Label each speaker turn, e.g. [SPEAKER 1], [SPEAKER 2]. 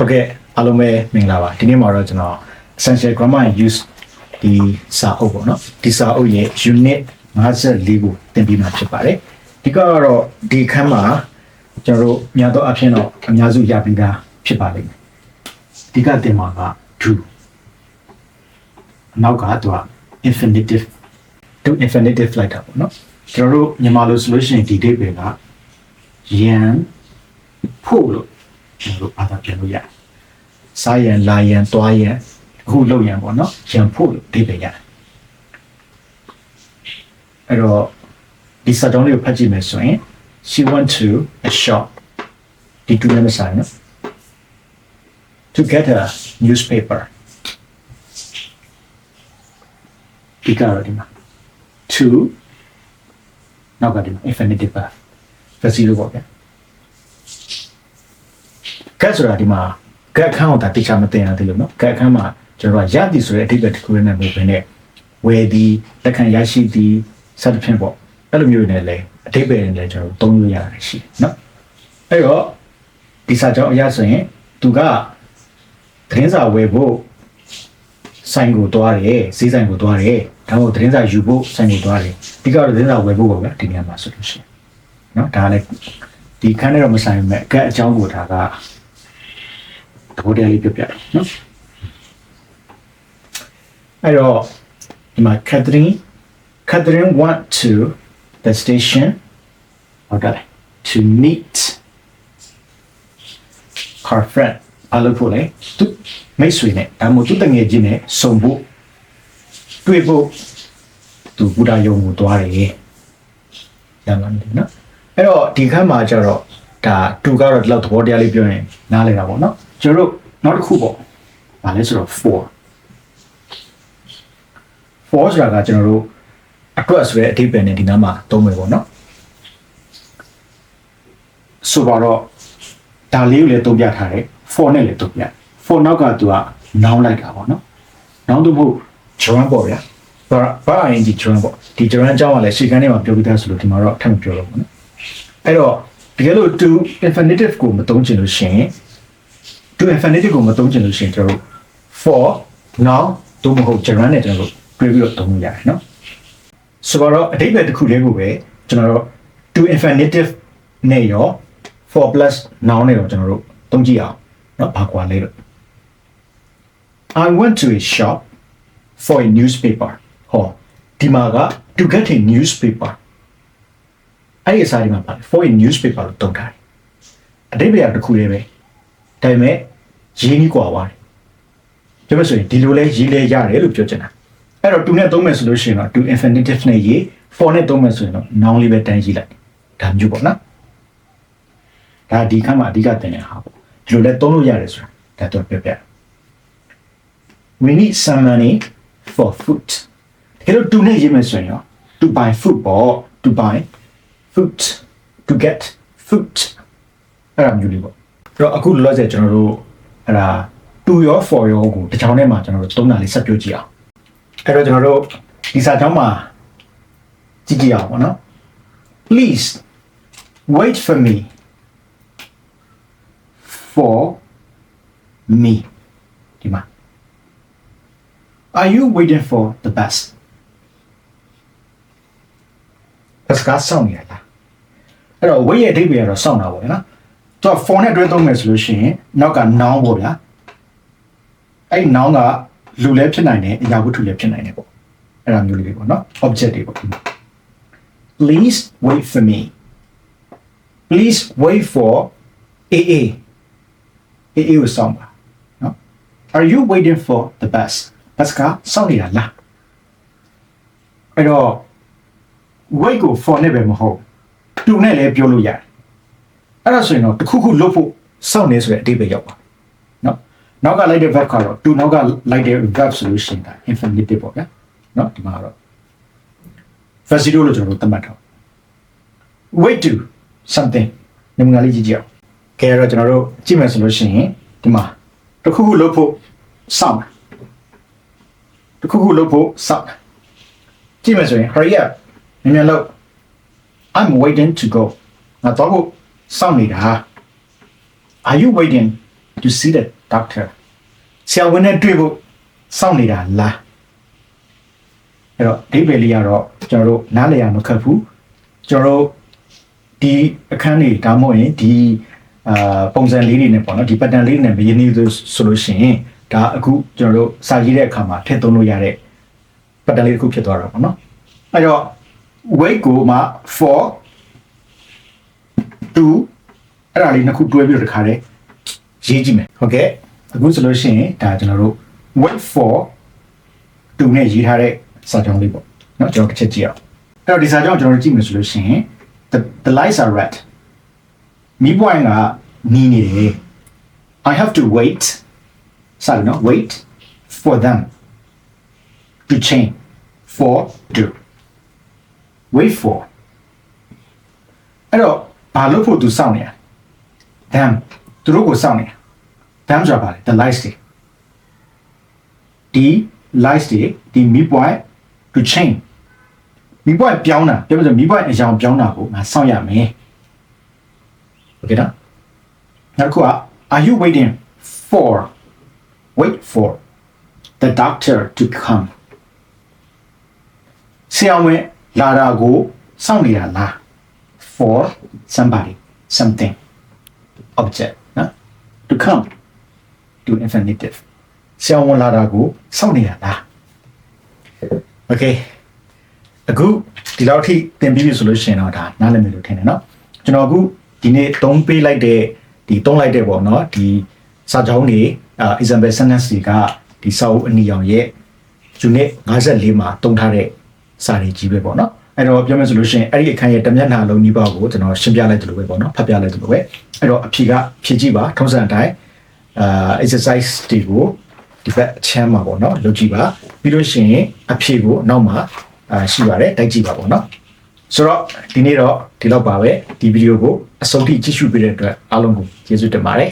[SPEAKER 1] ဟုတ်ကဲ့အားလုံးပဲမင်္ဂလာပါဒီနေ့မှာတော့ကျွန်တော် essential grammar and use ဒီစာအုပ်ပေါ့နော်ဒီစာအုပ်ရဲ့ unit 54ကိုသင်ပြီးမှဖြစ်ပါတယ်ဒီကတော့ဒီခန်းမှာကျွန်တော်တို့များသောအားဖြင့်တော့အများစုရပြီးသားဖြစ်ပါလိမ့်မယ်ဒီကသင်မှာက do နောက်ကသူက infinitive to infinitive လိုက်တာပေါ့နော်ကျွန်တော်တို့မြန်မာလိုဆိုလို့ရှိရင်ဒီ date ပဲကရန်ဖို့လို့ ကျွန်တော်တို့ဘာသာပြန်လို့ရတယ်စားရန်လာရန်တွားရန်အခုလုပ်ရန်ပေါ့နော်ရန်ဖို့လို့ဒီပဲရတယ်အဲ့တော့ဒီစာကြောင်းလေးကိုဖတ်ကြည့်မယ်ဆိုရင် she went to a shop ဒီတူနဲ့မဆိုင်နော် to get a newspaper ဒီကတော့ဒီမှာ to နောက်ကဒီမှာ infinitive verb ဖစီလို့ပေါ့ဗျာ ကဲဆိုတာဒီမှာကဲအခန်းကိုဒါတိကျမသိရသေးလို့နော်ကဲအခန်းမှာကျွန်တော်ကရသည်ဆိုတဲ့အဓိပ္ပာယ်တစ်ခုနဲ့မျိုးပဲနဲ့ဝယ်သည်လက်ခံရရှိသည်စသဖြင့်ပေါ့အဲ့လိုမျိုးနဲ့လည်းအဓိပ္ပာယ်နဲ့လည်းကျွန်တော်တို့သုံးလို့ရတယ်ရှိတယ်နော်အဲ့တော့ဒီစာကြောင်းအရဆိုရင်သူကသတင်းစာဝယ်ဖို့ဆိုင်ကိုတွားတယ်ဈေးဆိုင်ကိုတွားတယ်ဒါမှမဟုတ်သတင်းစာယူဖို့ဆိုင်ကိုတွားတယ်ဒီကတော့သတင်းစာဝယ်ဖို့ပေါ့ဗျာဒီနေရာမှာဆိုလို့ရှိရင်နော်ဒါလည်းဒီခန်းထဲတော့မဆိုင်ဘူးမဲ့အကက်အကြောင်းကိုဒါက သဘောတရားလေးပြပြတယ်နော်အဲ့တော့ဒီမှာ Catherine Catherine went to the station ဟုတ်တယ် to meet her friend အလုပ်ဖို့လေသူမိတ်ဆွေနဲ့ဒါမှမဟုတ်သူတငယ်ချင်းနဲ့ဆုံဖို့တွေ့ဖို့သူဘုရားယုံကိုသွားတယ်ရမ်းလာတယ်နော်အဲ့တော့ဒီခန်းမှာကျတော့ဒါတူကတော့ဒီလောက်သဘောတရားလေးပြောရင်နားလည်တာပေါ့နော် ကျွန်တော်တို့နောက်တစ်ခုပေါ့ဗာလဲဆိုတော့ for for ဆိုတာကကျွန်တော်တို့အတွက်ဆိုတဲ့အဓိပ္ပာယ်နဲ့ဒီနားမှာသုံးမယ်ပေါ့နော်ဆိုတော့ဒါလေးကိုလည်းသုံးပြထားတယ် for နဲ့လည်းသုံးပြ for နောက်ကသူက noun လိုက်တာပေါ့နော် noun တို့မဟုတ် gerund ပေါ့ဗျာဘာဘာ ing gerund ပေါ့ဒီ gerund အကြောင်းကလည်းရှေ့ကန်းထဲမှာပြောပြသားဆိုလို့ဒီမှာတော့ထပ်မပြောတော့ဘူးနော်အဲ့တော့တကယ်လို့ to infinitive ကိုမသုံးချင်လို့ရှိရင် to infinitive ကိုမသုံးချင်လို့ရှိရင်ကျွန်တော်တို့ for now တို့မဟုတ် gerund နဲ့ကျွန်တော်တို့တွဲပြီးတော့သုံးလို့ရတယ်နော်ဆိုတော့အဓိပ္ပာယ်တစ်ခုလေးကိုပဲကျွန်တော်တို့ to infinitive နဲ့ရော for plus now နဲ့ရောကျွန်တော်တို့သုံးကြည့်အောင်နော်ဘာကွာလဲလို့ I went to a shop for a newspaper ဟောဒီမှာက to get a newspaper အဲ့ဒီအစားဒီမှာပါတယ် for a newspaper လို့တုံးထားတယ်အတိတ်ပြရတစ်ခုလေးပဲ ဒါပေမဲ့ရေးနှီးကွာပါတယ်ပြောမယ်ဆိုရင်ဒီလိုလဲရေးလဲရတယ်လို့ပြောချင်တာအဲ့တော့ to နဲ့သုံးမယ်ဆိုလို့ရှိရင်တော့ to infinitive နဲ့ရေး for နဲ့သုံးမယ်ဆိုရင်တော့ noun လေးပဲတန်းရေးလိုက်ဒါမျိုးပေါ့နော်ဒါဒီကမှအဓိကသင်တဲ့ဟာပေါ့ဒီလိုလဲသုံးလို့ရတယ်ဆိုတာဒါတော့ပြပြ we need some money for food တကယ်လို့ to နဲ့ရေးမယ်ဆိုရင်ရော to buy food ပေါ့ to buy food to get food အဲ့ဒါမျိုးလေးပေါ့ တော့အခုလောလောဆယ်ကျွန်တော်တို့အဲ့ဒါ to ရော for ရောကိုတစ်ချောင်းထဲမှာကျွန်တော်တို့သုံးတာလေးဆက်ပြောကြည့်အောင်အဲ့တော့ကျွန်တော်တို့ဒီစာကြောင်းမှာကြည့်ကြည့်အောင်ပေါ့နော် please wait for me for me ဒီမှာ Are you waiting for the bus? ဘတ်ကစောင့်နေရလားအဲ့တော့ wait ရဲ့အဓိပ္ပာယ်ကတော့စောင့်တာပေါ့နော် သူက for နဲ့တွဲသုံးမယ်ဆိုလို့ရှိရင်နောက်က noun ပေါ့ဗျာအဲ့ noun ကလူလည်းဖြစ်နိုင်တယ်အရာဝတ္ထုလည်းဖြစ်နိုင်တယ်ပေါ့အဲ့ဒါမျိုးလေးတွေပေါ့နော် object တွေပေါ့ please wait for me please wait for AA AA ကိုစောင့်ပါနော် are you waiting for the bus ဘတ်ကစောင့်နေတာလားအဲ့တော့ wait ကို for နဲ့ပဲမဟုတ် to နဲ့လည်းပြောလို့ရတယ် အဲ့ဒါဆိုရင်တော့တစ်ခုခုလုပ်ဖို့စောင့်နေဆိုတဲ့အတိတ်ပဲရောက်ပါနော်နောက်ကလိုက်တဲ့ verb ကတော့ to နောက်ကလိုက်တဲ့ verb ဆိုလို့ရှိရင်ဒါ infinitive ပေါ့ဗျာနော်ဒီမှာကတော့ verb zero လို့ကျွန်တော်တို့သတ်မှတ်ထား wait to something နမူနာလေးကြည့်ကြည့်အောင်ကဲအဲ့တော့ကျွန်တော်တို့ကြည့်မယ်ဆိုလို့ရှိရင်ဒီမှာတစ်ခုခုလုပ်ဖို့စောင့်တယ်တခုခုလုပ်ဖို့စောင့်ကြည့်မယ်ဆိုရင် hurry up မြန်မြန်လုပ် I'm waiting to go ငါတော့ဖို့ စောင့်နေတာ Are you waiting to see the doctor ဆရာဝန်နဲ့တွေ့ဖို့စောင့်နေတာလားအဲ့တော့အဓိပ္ပာယ်လေးကတော့ကျွန်တော်တို့နားလည်ရမခက်ဘူးကျွန်တော်တို့ဒီအခန်းတွေဒါမှမဟုတ်ရင်ဒီအာပုံစံလေးတွေနဲ့ပေါ့နော်ဒီ pattern လေးတွေနဲ့မရင်းနှီးလို့ဆိုလို့ရှိရင်ဒါအခုကျွန်တော်တို့စာရေးတဲ့အခါမှာထည့်သွင်းလို့ရတဲ့ pattern လေးတစ်ခုဖြစ်သွားတာပေါ့နော်အဲ့တော့ wait ကိုမှ for to အဲ့ဒါလေးနှစ်ခုတွဲပြီးတော့တခါတည်းရေးကြည့်မယ်ဟုတ်ကဲ့အခုဆိုလို့ရှိရင်ဒါကျွန်တော်တို့ wait for to နဲ့ရေးထားတဲ့စာကြောင်းလေးပေါ့เนาะကျွန်တော်တစ်ချက်ကြည့်အောင်အဲ့တော့ဒီစာကြောင်းကျွန်တော်တို့ကြည့်မယ်ဆိုလို့ရှိရင် the the lights are red မိပွိုင်းကနီးနေတယ် I have to wait စာလို့နော် wait for them to change for to wait for အဲ့တော့ ဘာလို့ဖို့သူစောင့်နေရ them သူတို့ကိုစောင့်နေရ them ဆိုတာဘာလဲ the lights တွေဒီ lights တွေဒီမိပွိုင်း to change မိပွိုင်းပြောင်းတာပြောပြဆိုမိပွိုင်းအကြောင်းပြောင်းတာကိုငါစောင့်ရမယ်โอเคနော်နောက်တစ်ခုက are you waiting for wait for the doctor to come ဆရာဝန်လာတာကိုစောင့်နေတာလား for somebody, something, object နော် to come to infinitive ဆောင်းဝင်လာတာကိုစောင့်နေရလား Okay အခုဒီလောက်ထိသင်ပြီးပြီဆိုလို့ရှိရင်တော့ဒါနားလည်မယ်လို့ထင်တယ်နော်ကျွန်တော်အခုဒီနေ့သုံးပေးလိုက်တဲ့ဒီသုံးလိုက်တဲ့ပေါ့နော်ဒီစာကြောင်းတွေအာ example sentence တွေကဒီစာအုပ်အနီရောင်ရဲ့ unit 54မှာတုံးထားတဲ့စာတွေကြီးပဲပေါ့နော် အဲ့တော့ပြောမယ်ဆိုလို့ရှိရင်အဲ့ဒီအခန်းရဲ့တမျက်နှာလုံးကြီးပါကိုကျွန်တော်ရှင်းပြလိုက်တယ်လို့ပဲပေါ့နော်ဖတ်ပြလိုက်တယ်လို့ပဲအဲ့တော့အဖြေကဖြေကြည့်ပါထုံးစံအတိုင်းအာ exercise တွေကိုဒီဘက်အချမ်းမှာပေါ့နော်လုပ်ကြည့်ပါပြီးလို့ရှိရင်အဖြေကိုနောက်မှာအာရှိပါတယ်တိုက်ကြည့်ပါပေါ့နော်ဆိုတော့ဒီနေ့တော့ဒီလောက်ပါပဲဒီဗီဒီယိုကိုအဆုံးထိကြည့်ရှုပေးတဲ့အတွက်အားလုံးကိုကျေးဇူးတင်ပါတယ်